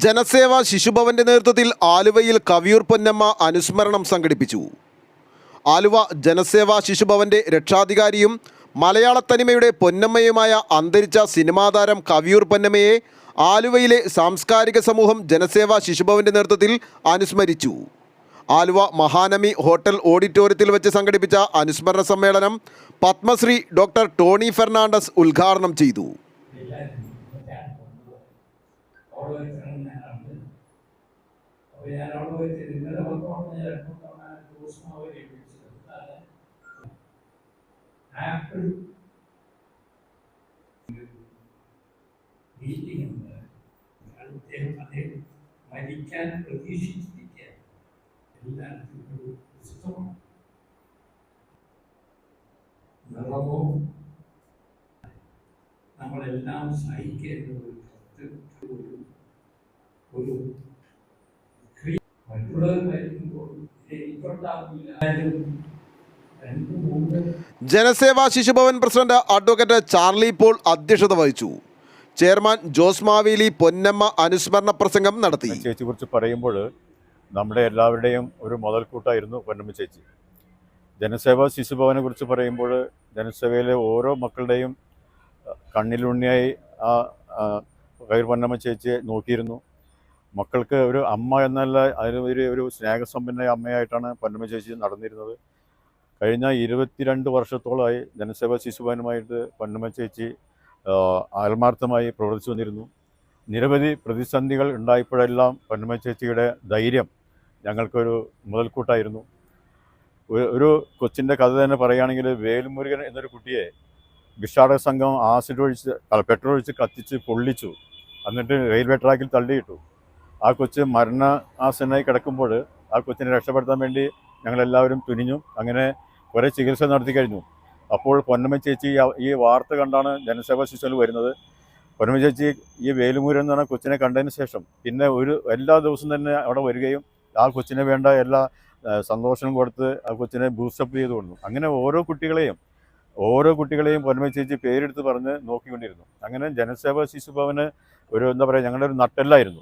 ജനസേവ ശിശുഭവന്റെ നേതൃത്വത്തിൽ ആലുവയിൽ കവിയൂർ പൊന്നമ്മ അനുസ്മരണം സംഘടിപ്പിച്ചു. ആലുവ ജനസേവ ശിശുഭവന്റെ രക്ഷാധികാരിയും മലയാള തനിമയുടെ പൊന്നമ്മയുമായ അന്തരിച്ച സിനിമാതാരം കവിയൂർ പൊന്നമ്മയെ ആലുവയിലെ സാംസ്കാരിക സമൂഹം ജനസേവ ശിശുഭവന്റെ നേതൃത്വത്തിൽ അനുസ്മരിച്ചു. ആലുവ മഹാനമി ഹോട്ടൽ ഓഡിറ്റോറിയത്തിൽ വെച്ച് സംഘടിപ്പിച്ച അനുസ്മരണ സമ്മേളനം പത്മശ്രീ ഡോക്ടർ ടോണി ഫെർണാണ്ടസ് ഉദ്ഘാടനം ചെയ്തു. അവിടെ വെച്ചാണ് ഞാനുണ്ട് അപ്പോൾ ഞാൻ അവിടെ വെച്ച് ഇന്നലെ മൊത്തമാണ് ഞാൻ രണ്ടു തവണ ടൂറിസ്മാവ് ലഭിച്ചത് ആപ്പിൾ മീറ്റിംഗ് ഉണ്ട്. അദ്ദേഹം അദ്ദേഹം മരിക്കാൻ പ്രതീക്ഷിച്ചിരിക്കുക. എല്ലാവർക്കും ഒരു പുസ്തകമാണ്. നിറമോ നമ്മളെല്ലാം സഹിക്കേണ്ട ഒരു കത്ത് മൂന്ന് Janaseva Shishubhavan president advocate Charlie Paul അധ്യക്ഷത വഹിച്ചു. ചെയർമാൻ ജോസ് മാവേലി പൊന്നമ്മ അനുസ്മരണ പ്രസംഗം നടത്തി. ചേച്ചി കുറിച്ച് പറയുമ്പോൾ നമ്മുടെ എല്ലാവരുടെയും ഒരു മുതൽക്കൂട്ടായിരുന്നു പൊന്നമ്മ ചേച്ചി. ജനസേവാ ശിശുഭവനെ കുറിച്ച് പറയുമ്പോൾ ജനസേവയിലെ ഓരോ മക്കളുടെയും കണ്ണിലുണ്ണിയായി ആ ആ, കയർ പൊന്നമ്മ ചേച്ചിയെ നോക്കിയിരുന്നു. മക്കൾക്ക് ഒരു അമ്മ എന്നല്ല അതിനുപരി ഒരു സ്നേഹസമ്പന്ന അമ്മയായിട്ടാണ് പൊന്നമ്മ ചേച്ചി നടന്നിരുന്നത്. കഴിഞ്ഞ ഇരുപത്തിരണ്ട് വർഷത്തോളമായി ജനസേവാ ശിശുഭവനുമായിട്ട് പൊന്നമ്മ ചേച്ചി ആത്മാർത്ഥമായി പ്രവർത്തിച്ചു വന്നിരുന്നു. നിരവധി പ്രതിസന്ധികൾ ഉണ്ടായപ്പോഴെല്ലാം പൊന്നമ്മ ചേച്ചിയുടെ ധൈര്യം ഞങ്ങൾക്കൊരു മുതൽക്കൂട്ടായിരുന്നു. ഒരു കൊച്ചിന്റെ കഥ തന്നെ പറയുകയാണെങ്കിൽ വേൽമുരുകൻ എന്നൊരു കുട്ടിയെ ഭിക്ഷാടക സംഘം ആസിഡ് ഒഴിച്ച് പെട്രോൾ ഒഴിച്ച് കത്തിച്ച് പൊള്ളിച്ചു. എന്നിട്ട് റെയിൽവേ ട്രാക്കിൽ തള്ളിയിട്ടു. ആ കൊച്ച് മരണ ആസനായി കിടക്കുമ്പോൾ ആ കൊച്ചിനെ രക്ഷപ്പെടുത്താൻ വേണ്ടി ഞങ്ങളെല്ലാവരും തുനിഞ്ഞു. അങ്ങനെ കുറേ ചികിത്സ നടത്തി കഴിഞ്ഞു. അപ്പോൾ പൊന്നമ്മ ചേച്ചി ഈ- വാർത്ത കണ്ടാണ് ജനസേവാ ശിശുവിൽ വരുന്നത്. പൊന്നമ്മ ചേച്ചി ഈ വേലുമൂരൻ എന്ന് പറഞ്ഞ കൊച്ചിനെ കണ്ടതിന് ശേഷം പിന്നെ ഒരു എല്ലാ ദിവസവും തന്നെ അവിടെ വരികയും ആ കൊച്ചിനെ വേണ്ട എല്ലാ സന്തോഷം കൊടുത്ത് ആ കൊച്ചിനെ ബൂസ്റ്റപ്പ് ചെയ്തു കൊണ്ടു. അങ്ങനെ ഓരോ കുട്ടികളെയും ഓരോ കുട്ടികളെയും പൊന്നമ്മ ചേച്ചി പേരെടുത്ത് പറഞ്ഞ് നോക്കിക്കൊണ്ടിരുന്നു. അങ്ങനെ ജനസേവാ ശിശുഭവന് ഒരു എന്താ പറയുക ഞങ്ങളുടെ ഒരു നട്ടെല്ലായിരുന്നു.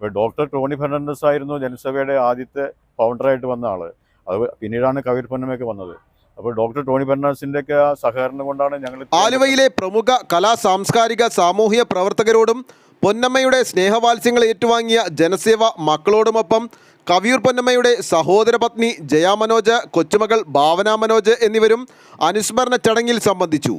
ഡോക്ടർ ടോണി ഫെർണാണ്ടസ് ആയിരുന്നു ജനസഭയുടെ ആദ്യത്തെ ഫൗണ്ടറായിട്ട് വന്ന ആൾ അത് പിന്നീടാണ് കവിർ പൊന്നമ്മയൊക്കെ വന്നത്. അപ്പോൾ ഡോക്ടർ ടോണി ഫെർണാണ്ടസിന്റെ ഒക്കെ സഹകരണം കൊണ്ടാണ് ഞങ്ങൾ ആലുവയിലെ പ്രമുഖ കലാ സാംസ്കാരിക സാമൂഹിക പ്രവർത്തകരോടും പൊന്നമ്മയുടെ സ്നേഹവാത്സ്യങ്ങൾ ഏറ്റുവാങ്ങിയ ജനസേവ മക്കളോടുമൊപ്പം കവിയൂർ പൊന്നമ്മയുടെ സഹോദരപത്നി പത്നി ജയ മനോജ് കൊച്ചുമകൾ ഭാവന മനോജ് എന്നിവരും അനുസ്മരണ ചടങ്ങിൽ സംബന്ധിച്ചു.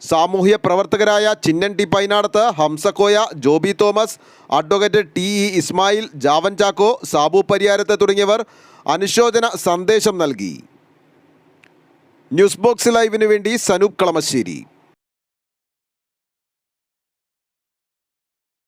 സാമൂഹ്യ പ്രവർത്തകരായ Chinnan T Painadath Hamsakoya Joby Thomas advocate T E Ismail Javan Chacko Sabu Pariyarath തുടങ്ങിയവർ അനുശോചന സന്ദേശം നൽകി. ന്യൂസ് ബോക്സ് ലൈവിനു വേണ്ടി സനൂപ് കളമശ്ശേരി.